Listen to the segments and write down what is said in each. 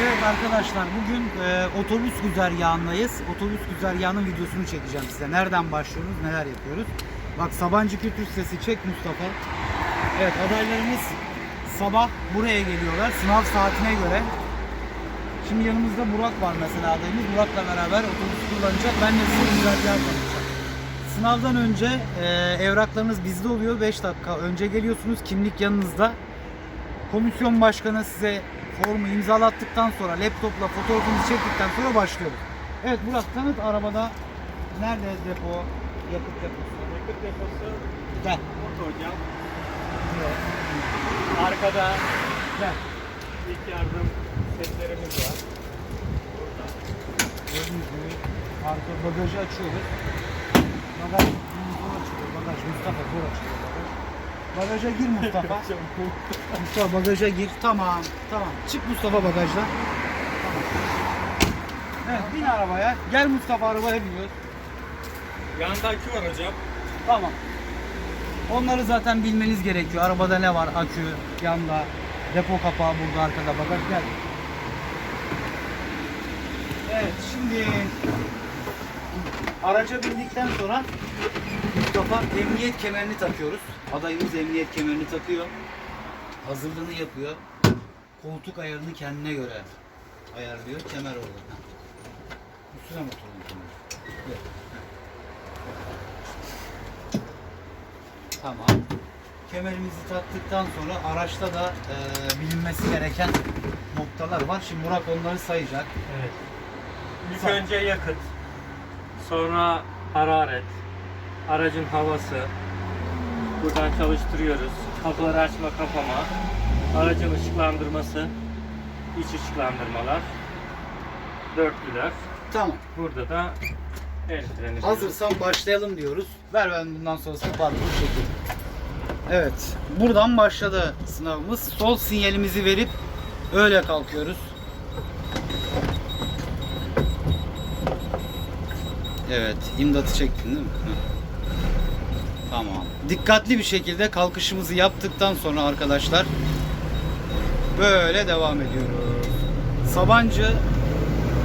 Evet arkadaşlar bugün e, otobüs güzergahındayız. Otobüs güzergahının videosunu çekeceğim size. Nereden başlıyoruz, neler yapıyoruz. Bak Sabancı Kültür Sitesi çek Mustafa. Evet adaylarımız sabah buraya geliyorlar sınav saatine göre. Şimdi yanımızda Burak var mesela adayımız. Burak'la beraber otobüs kullanacak. Ben de size güzergah anlatacağım. Sınavdan önce e, evraklarınız bizde oluyor. 5 dakika önce geliyorsunuz. Kimlik yanınızda. Komisyon başkanı size formu imzalattıktan sonra laptopla fotoğrafınızı çektikten sonra başlıyoruz. Evet Burak tanıt arabada nerede depo, yakıt deposu? Yakıt deposu, Gel. motorcam. Arkada Gel. ilk yardım setlerimiz var. Burada. Gördüğünüz gibi arka bagajı açıyoruz. Bagaj zor açılıyor. Bagaj Mustafa zor açılıyor bagaj. Bagaja gir Mustafa. Mustafa bagaja gir. Tamam. Tamam. Çık Mustafa bagajdan. Tamam. Evet bin arabaya. Gel Mustafa arabaya biniyoruz. Yanda akü var hocam. Tamam. Onları zaten bilmeniz gerekiyor. Arabada ne var? Akü, yanda, depo kapağı burada arkada bagaj gel. Evet şimdi araca bindikten sonra Mustafa emniyet kemerini takıyoruz. Adayımız emniyet kemerini takıyor. Hazırlığını yapıyor. Koltuk ayarını kendine göre ayarlıyor. Kemer orada. Üstüne kemeri. Gel. Tamam. Kemerimizi taktıktan sonra araçta da e, bilinmesi gereken noktalar var. Şimdi Murat onları sayacak. Evet. İlk Sağ. önce yakıt. Sonra hararet. Aracın havası. Buradan çalıştırıyoruz. Kapıları açma kapama. Aracın ışıklandırması. iç ışıklandırmalar. Dörtlüler. Tamam. Burada da el freni. Hazırsan başlayalım diyoruz. Ver ben bundan sonrasını parkuru çekeyim. Evet. Buradan başladı sınavımız. Sol sinyalimizi verip öyle kalkıyoruz. Evet. imdatı çektin değil mi? Hı. Tamam. Dikkatli bir şekilde kalkışımızı yaptıktan sonra arkadaşlar böyle devam ediyoruz. Sabancı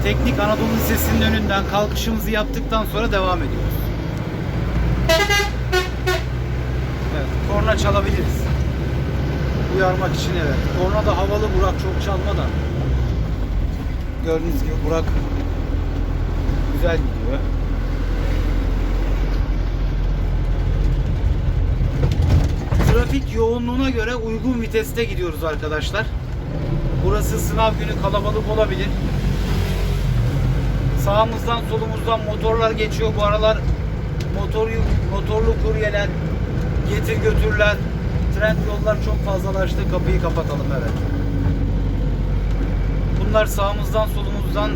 Teknik Anadolu Lisesi'nin önünden kalkışımızı yaptıktan sonra devam ediyoruz. Evet, korna çalabiliriz. Uyarmak için evet. Korna da havalı Burak çok çalma da. Gördüğünüz gibi Burak güzel gidiyor. Trafik yoğunluğuna göre uygun viteste gidiyoruz arkadaşlar. Burası sınav günü kalabalık olabilir. Sağımızdan solumuzdan motorlar geçiyor. Bu aralar motor motorlu kuryeler, getir götürler, trend yollar çok fazlalaştı. Kapıyı kapatalım evet. Bunlar sağımızdan solumuzdan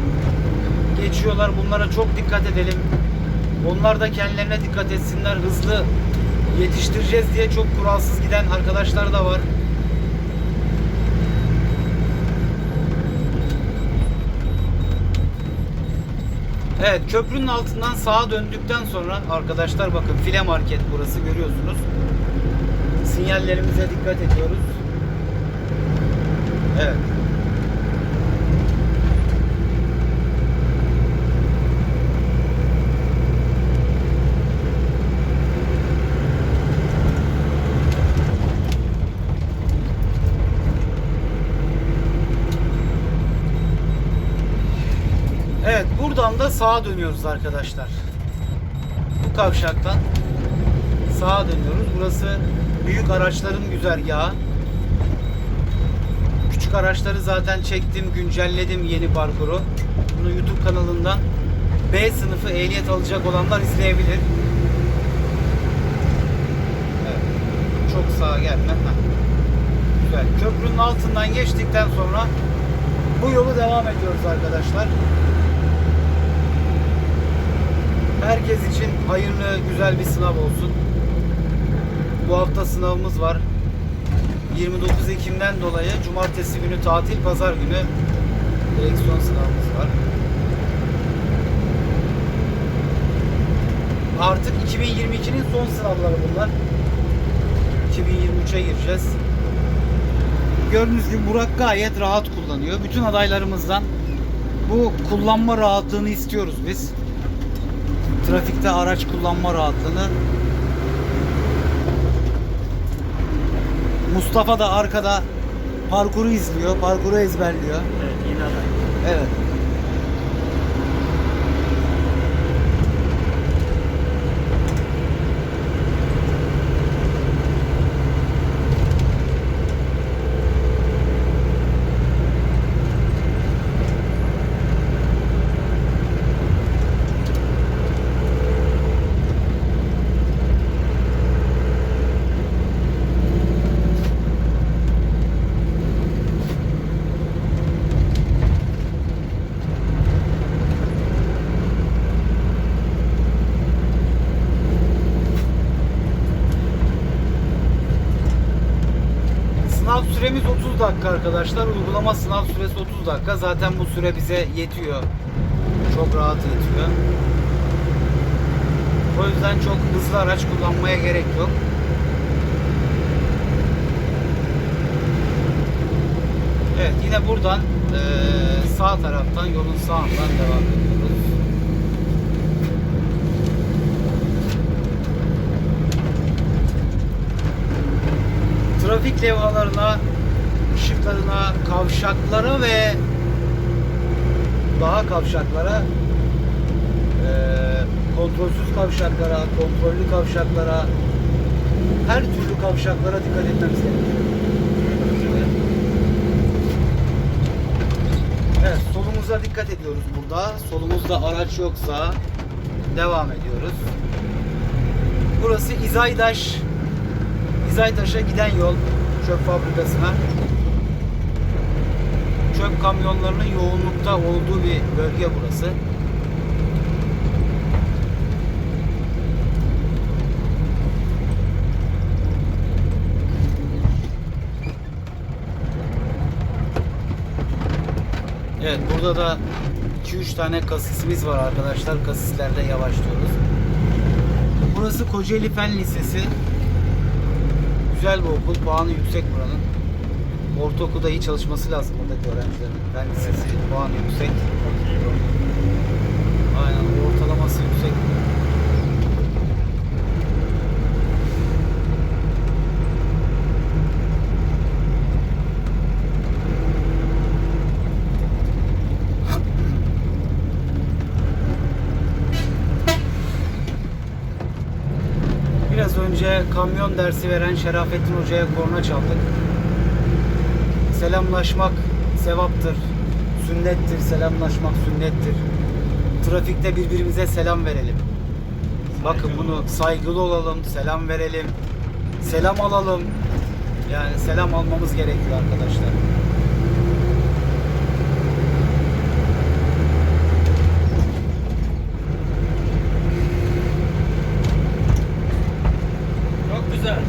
geçiyorlar. Bunlara çok dikkat edelim. Onlar da kendilerine dikkat etsinler. Hızlı yetiştireceğiz diye çok kuralsız giden arkadaşlar da var. Evet köprünün altından sağa döndükten sonra arkadaşlar bakın file market burası görüyorsunuz. Sinyallerimize dikkat ediyoruz. Evet. Evet buradan da sağa dönüyoruz arkadaşlar. Bu kavşaktan sağa dönüyoruz. Burası büyük araçların güzergahı. Küçük araçları zaten çektim, güncelledim yeni parkuru. Bunu YouTube kanalından B sınıfı ehliyet alacak olanlar izleyebilir. Evet. Çok sağa gelme. Güzel. Köprünün altından geçtikten sonra bu yolu devam ediyoruz arkadaşlar. Herkes için hayırlı, güzel bir sınav olsun. Bu hafta sınavımız var. 29 Ekim'den dolayı cumartesi günü tatil, pazar günü direksiyon sınavımız var. Artık 2022'nin son sınavları bunlar. 2023'e gireceğiz. gördüğünüz gibi Burak gayet rahat kullanıyor. Bütün adaylarımızdan bu kullanma rahatlığını istiyoruz biz. Trafikte araç kullanma rahatlığını. Mustafa da arkada parkuru izliyor, parkuru ezberliyor. Evet yeni aday. Evet. Sınav süremiz 30 dakika arkadaşlar. Uygulama sınav süresi 30 dakika. Zaten bu süre bize yetiyor. Çok rahat yetiyor. O yüzden çok hızlı araç kullanmaya gerek yok. Evet yine buradan sağ taraftan yolun sağından devam ediyoruz. trafik levhalarına, ışıklarına, kavşaklara ve daha kavşaklara eee, kontrolsüz kavşaklara, kontrollü kavşaklara her türlü kavşaklara dikkat etmemiz gerekiyor. Evet, solumuza dikkat ediyoruz burada. Solumuzda araç yoksa devam ediyoruz. Burası İzaydaş İzaytaş'a giden yol çöp fabrikasına. Çöp kamyonlarının yoğunlukta olduğu bir bölge burası. Evet burada da 2-3 tane kasisimiz var arkadaşlar. Kasislerle yavaşlıyoruz. Burası Kocaeli Fen Lisesi. Güzel bir okul. Puanı yüksek buranın. Ortaokulda iyi çalışması lazım buradaki öğrencilerin. Fen Lisesi puanı yüksek. Aynen ortalaması yüksek. Biraz önce kamyon dersi veren Şerafettin Hoca'ya korna çaldık. Selamlaşmak sevaptır, sünnettir, selamlaşmak sünnettir. Trafikte birbirimize selam verelim. Bakın bunu saygılı olalım, selam verelim, selam alalım. Yani selam almamız gerekiyor arkadaşlar. Çok güzel.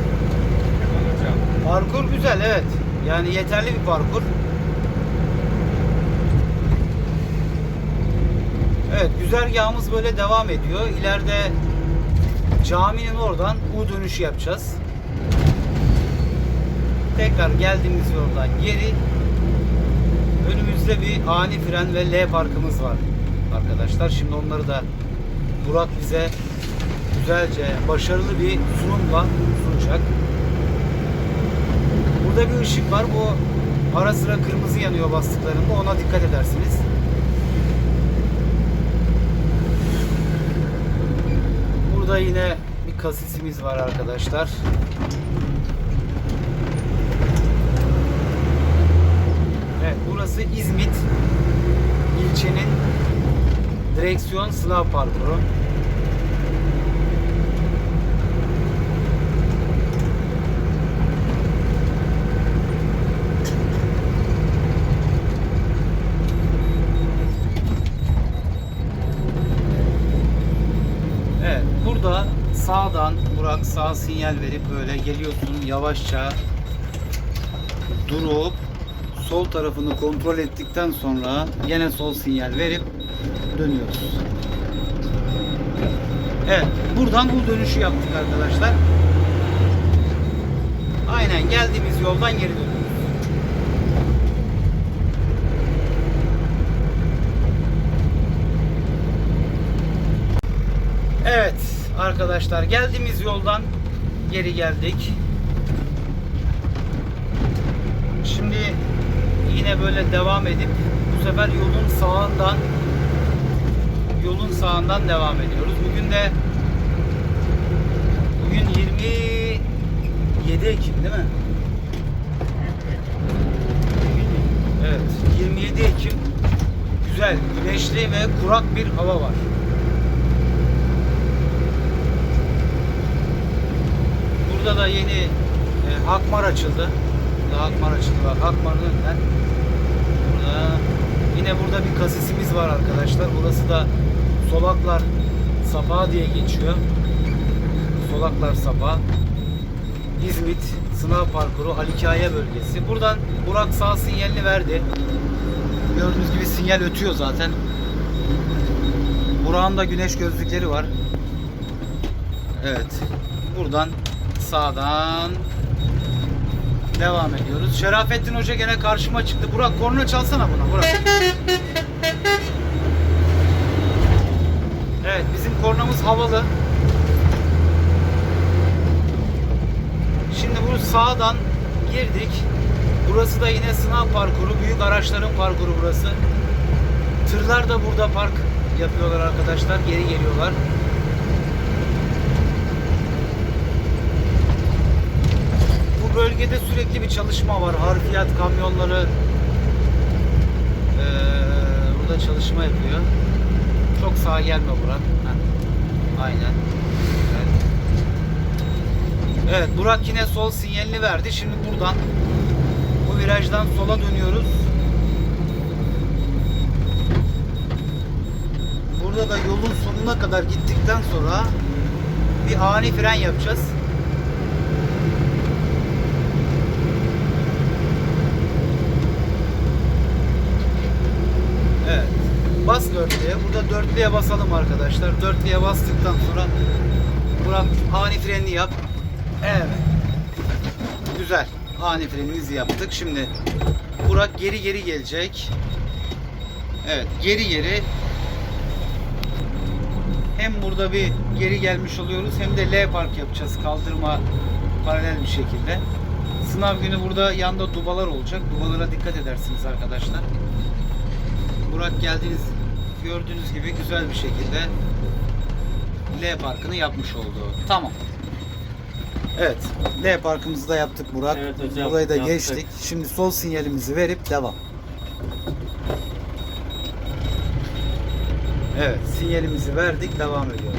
Hocam. Parkur güzel evet. Yani yeterli bir parkur. Evet güzergahımız böyle devam ediyor. İleride caminin oradan U dönüşü yapacağız. Tekrar geldiğimiz yoldan geri önümüzde bir ani fren ve L parkımız var arkadaşlar. Şimdi onları da Burak bize güzelce başarılı bir sunumla sunacak. Burada bir ışık var. Bu ara sıra kırmızı yanıyor bastıklarında. Ona dikkat edersiniz. Burada yine bir kasisimiz var arkadaşlar. Evet, burası İzmit ilçenin direksiyon sınav parkuru. Evet, burada sağdan Burak sağ sinyal verip böyle geliyorsun yavaşça durup sol tarafını kontrol ettikten sonra yine sol sinyal verip dönüyoruz. Evet, buradan bu dönüşü yaptık arkadaşlar. Aynen geldiğimiz yoldan geri dönüyoruz. Arkadaşlar geldiğimiz yoldan geri geldik. Şimdi yine böyle devam edip bu sefer yolun sağından yolun sağından devam ediyoruz. Bugün de bugün 27 Ekim değil mi? Evet, 27 Ekim güzel, güneşli ve kurak bir hava var. Burada da yeni e, Hakmar açıldı. Burada Hakmar açıldı bak. Hakmar'ın önünden. Burada yine burada bir kasisimiz var arkadaşlar. Burası da Solaklar Sapa diye geçiyor. Solaklar Sapa. İzmit sınav parkuru Halikaya bölgesi. Buradan Burak sağ sinyalini verdi. Gördüğünüz gibi sinyal ötüyor zaten. Burak'ın da güneş gözlükleri var. Evet. Buradan sağdan devam ediyoruz. Şerafettin Hoca gene karşıma çıktı. Burak korna çalsana buna Burak. Evet bizim kornamız havalı. Şimdi bu sağdan girdik. Burası da yine sınav parkuru. Büyük araçların parkuru burası. Tırlar da burada park yapıyorlar arkadaşlar. Geri geliyorlar. Bu bölgede sürekli bir çalışma var. Harfiyat kamyonları eee, burada çalışma yapıyor. Çok sağa gelme Burak. Heh. Aynen. Güzel. Evet Burak yine sol sinyalini verdi. Şimdi buradan bu virajdan sola dönüyoruz. Burada da yolun sonuna kadar gittikten sonra bir ani fren yapacağız. Evet. Bas dörtlüye. Burada dörtlüye basalım arkadaşlar. Dörtlüye bastıktan sonra Burak ani frenini yap. Evet. Güzel. Ani frenimizi yaptık. Şimdi Burak geri geri gelecek. Evet. Geri geri hem burada bir geri gelmiş oluyoruz hem de L park yapacağız. Kaldırma paralel bir şekilde. Sınav günü burada yanda dubalar olacak. Dubalara dikkat edersiniz arkadaşlar. Burak geldiğiniz gördüğünüz gibi güzel bir şekilde L parkını yapmış oldu. Tamam. Evet. L parkımızı da yaptık Burak. Evet hocam, Burayı da yaptık. geçtik. Şimdi sol sinyalimizi verip devam. Evet. Sinyalimizi verdik. Devam ediyoruz.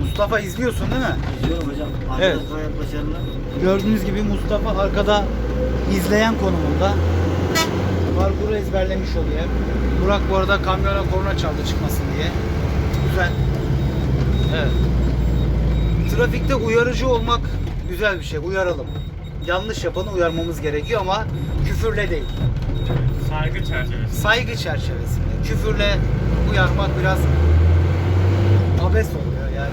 Mustafa izliyorsun değil mi? İzliyorum hocam. Evet. Arkadaş gayet başarılı. Gördüğünüz gibi Mustafa arkada izleyen konumunda. Parkuru ezberlemiş oluyor. Burak bu arada kamyona korna çaldı çıkmasın diye. Güzel. Evet. Trafikte uyarıcı olmak güzel bir şey. Uyaralım. Yanlış yapanı uyarmamız gerekiyor ama küfürle değil. Saygı çerçevesi. Saygı çerçevesinde. Küfürle uyarmak biraz abes oluyor yani.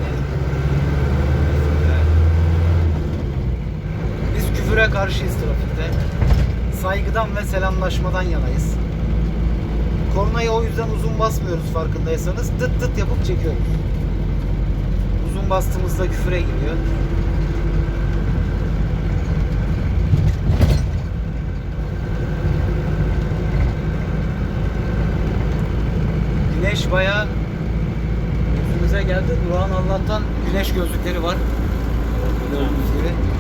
Biz küfüre karşıyız trafikte. Saygıdan ve selamlaşmadan yanayız. Kornayı o yüzden uzun basmıyoruz farkındaysanız. Tıt tıt yapıp çekiyoruz. Uzun bastığımızda küfüre gidiyor. Güneş bayağı yüzümüze geldi. Burak'ın Allah'tan güneş gözlükleri var. Gördüğünüz gibi.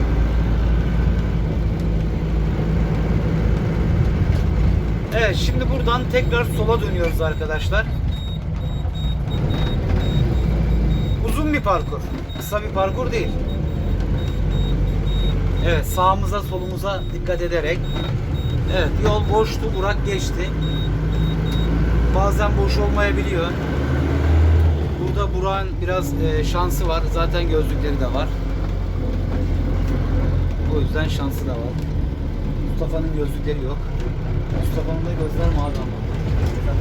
Evet şimdi buradan tekrar sola dönüyoruz arkadaşlar. Uzun bir parkur. Kısa bir parkur değil. Evet sağımıza solumuza dikkat ederek. Evet yol boştu Burak geçti. Bazen boş olmayabiliyor. Burada Burak'ın biraz e, şansı var. Zaten gözlükleri de var. O yüzden şansı da var. Mustafa'nın gözlükleri yok. Mustafa'nın da gözler mavi ama.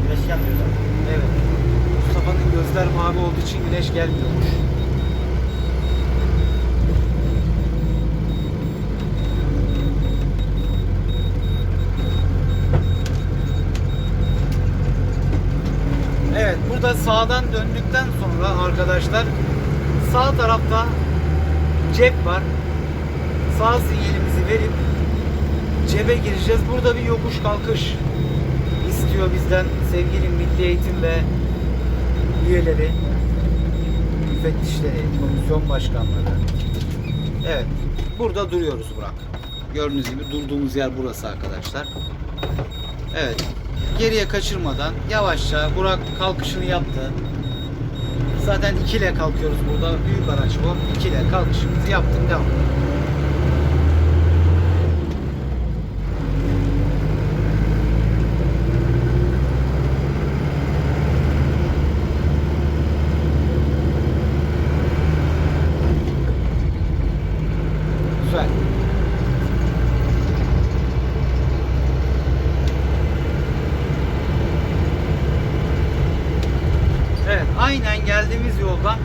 Güneş gelmiyor. Evet. Mustafa'nın gözler mavi olduğu için güneş gelmiyormuş. Evet, burada sağdan döndükten sonra arkadaşlar sağ tarafta cep var. Sağ sinyalimizi verip cebe gireceğiz. Burada bir yokuş kalkış istiyor bizden sevgili Milli Eğitim ve üyeleri, müfettişleri, komisyon başkanları. Evet, burada duruyoruz Burak. Gördüğünüz gibi durduğumuz yer burası arkadaşlar. Evet, geriye kaçırmadan yavaşça Burak kalkışını yaptı. Zaten 2 ile kalkıyoruz burada. Büyük araç bu. 2 ile kalkışımızı yaptık. Devam. Güzel. Evet, aynen geldiğimiz yoldan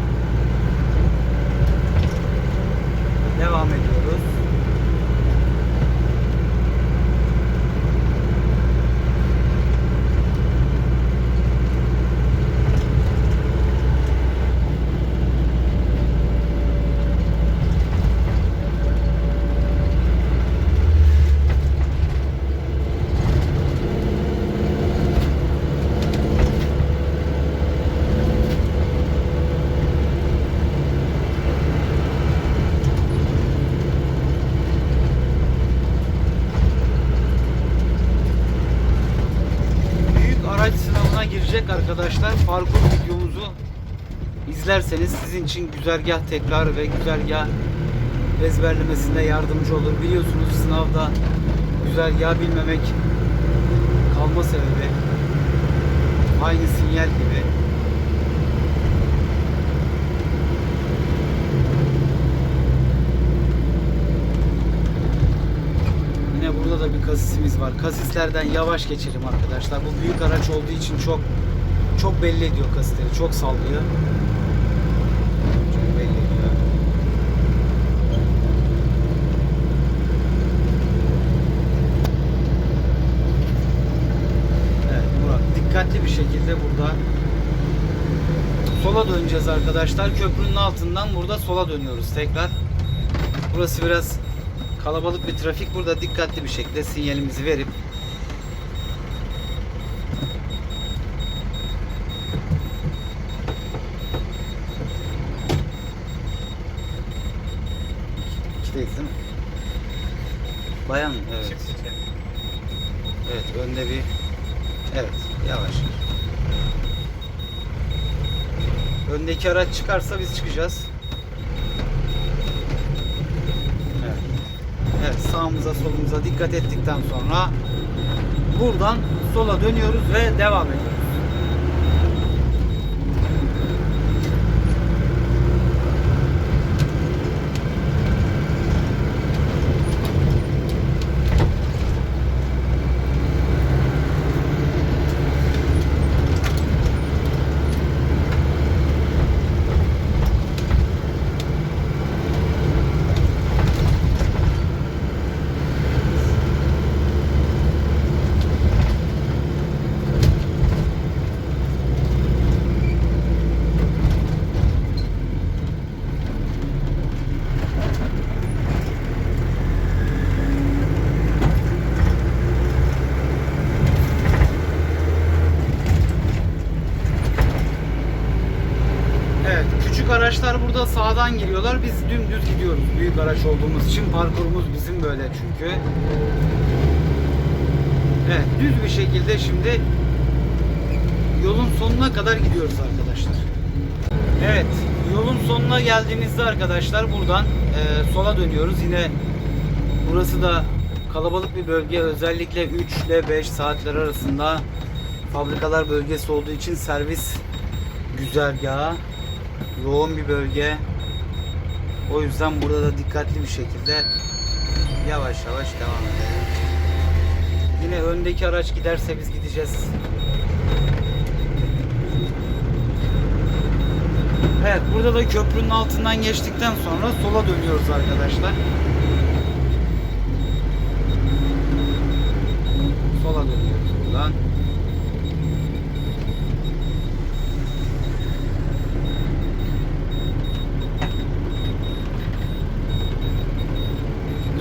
devam ediyoruz. Büyük araç girecek arkadaşlar. Parkur videomuzu izlerseniz sizin için güzergah tekrar ve güzergah ezberlemesinde yardımcı olur. Biliyorsunuz sınavda güzergah bilmemek kalma sebebi. Aynı sinyal gibi. Yine burada da bir kasisimiz var. Kasislerden yavaş geçelim arkadaşlar. Bu büyük araç olduğu için çok çok belli ediyor kasisleri. Çok sallıyor. Çok belli ediyor. Evet Murat dikkatli bir şekilde burada sola döneceğiz arkadaşlar. Köprünün altından burada sola dönüyoruz tekrar. Burası biraz kalabalık bir trafik. Burada dikkatli bir şekilde sinyalimizi verip İkideyiz değil mi? Bayan mı? evet. Çık içeri. Önde bir Evet yavaş. Öndeki araç çıkarsa biz çıkacağız. Evet. Evet sağımıza solumuza dikkat ettikten sonra buradan sola dönüyoruz ve devam ediyoruz. Evet, küçük araçlar burada sağdan giriyorlar. Biz dümdüz gidiyoruz. Büyük araç olduğumuz için parkurumuz bizim böyle çünkü. Evet, düz bir şekilde şimdi yolun sonuna kadar gidiyoruz arkadaşlar. Evet, yolun sonuna geldiğimizde arkadaşlar buradan e, sola dönüyoruz. Yine burası da kalabalık bir bölge. Özellikle 3 ile 5 saatler arasında fabrikalar bölgesi olduğu için servis güzergahı yoğun bir bölge. O yüzden burada da dikkatli bir şekilde yavaş yavaş devam edelim. Yine öndeki araç giderse biz gideceğiz. Evet burada da köprünün altından geçtikten sonra sola dönüyoruz arkadaşlar. Sola dönüyoruz buradan.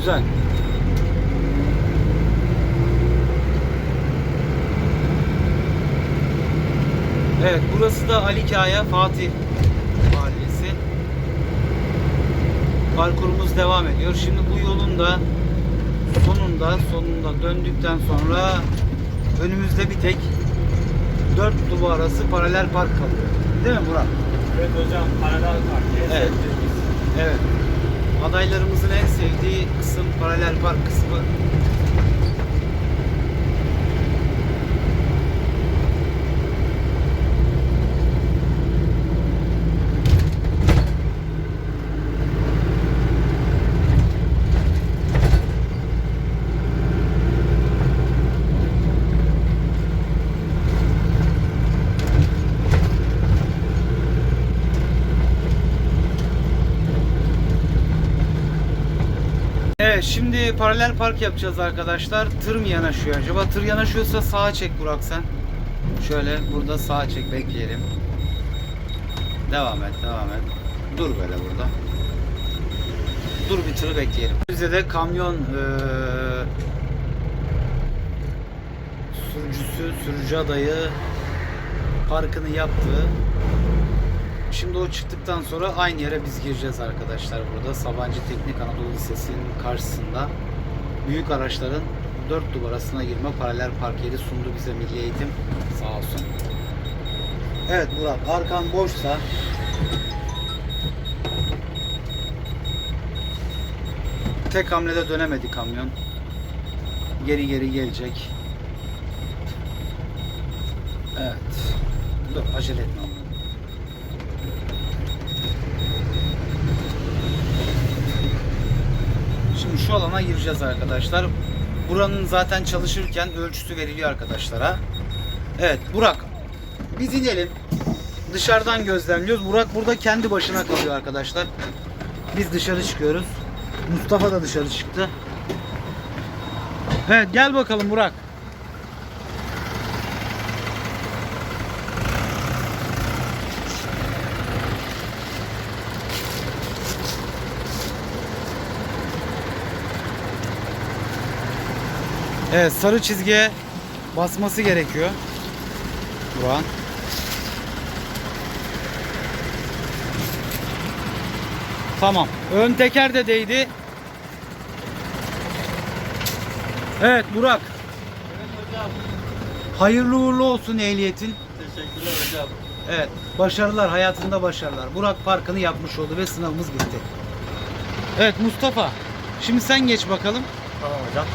Güzel. Evet burası da Ali Kaya Fatih Mahallesi. Parkurumuz devam ediyor. Şimdi bu yolun da sonunda sonunda döndükten sonra önümüzde bir tek dört duvar arası paralel park kalıyor. Değil mi Murat? Evet hocam paralel park. Evet. Evet. Adaylarımızın en sevdiği kısım paralel park kısmı. Evet şimdi paralel park yapacağız arkadaşlar. Tır mı yanaşıyor acaba? Tır yanaşıyorsa sağa çek Burak sen. Şöyle burada sağa çek bekleyelim. Devam et devam et. Dur böyle burada. Dur bir tırı bekleyelim. Bize de kamyon eee sürücüsü, sürücü adayı parkını yaptı. Şimdi o çıktıktan sonra aynı yere biz gireceğiz arkadaşlar burada. Sabancı Teknik Anadolu Lisesi'nin karşısında büyük araçların dört duvar arasına girme paralel park yeri sundu bize Milli Eğitim. Sağ olsun. Evet Murat arkan boşsa tek hamlede dönemedi kamyon. Geri geri gelecek. Evet. Dur acele etme ama. Şimdi şu alana gireceğiz arkadaşlar. Buranın zaten çalışırken ölçüsü veriliyor arkadaşlara. Evet Burak biz inelim. Dışarıdan gözlemliyoruz. Burak burada kendi başına kalıyor arkadaşlar. Biz dışarı çıkıyoruz. Mustafa da dışarı çıktı. Evet gel bakalım Burak. Evet sarı çizgiye basması gerekiyor. Burak'ın. Tamam. Ön teker de değdi. Evet Burak. Evet hocam. Hayırlı uğurlu olsun ehliyetin. Teşekkürler hocam. Evet. Başarılar. Hayatında başarılar. Burak parkını yapmış oldu ve sınavımız bitti. Evet Mustafa. Şimdi sen geç bakalım. Tamam hocam.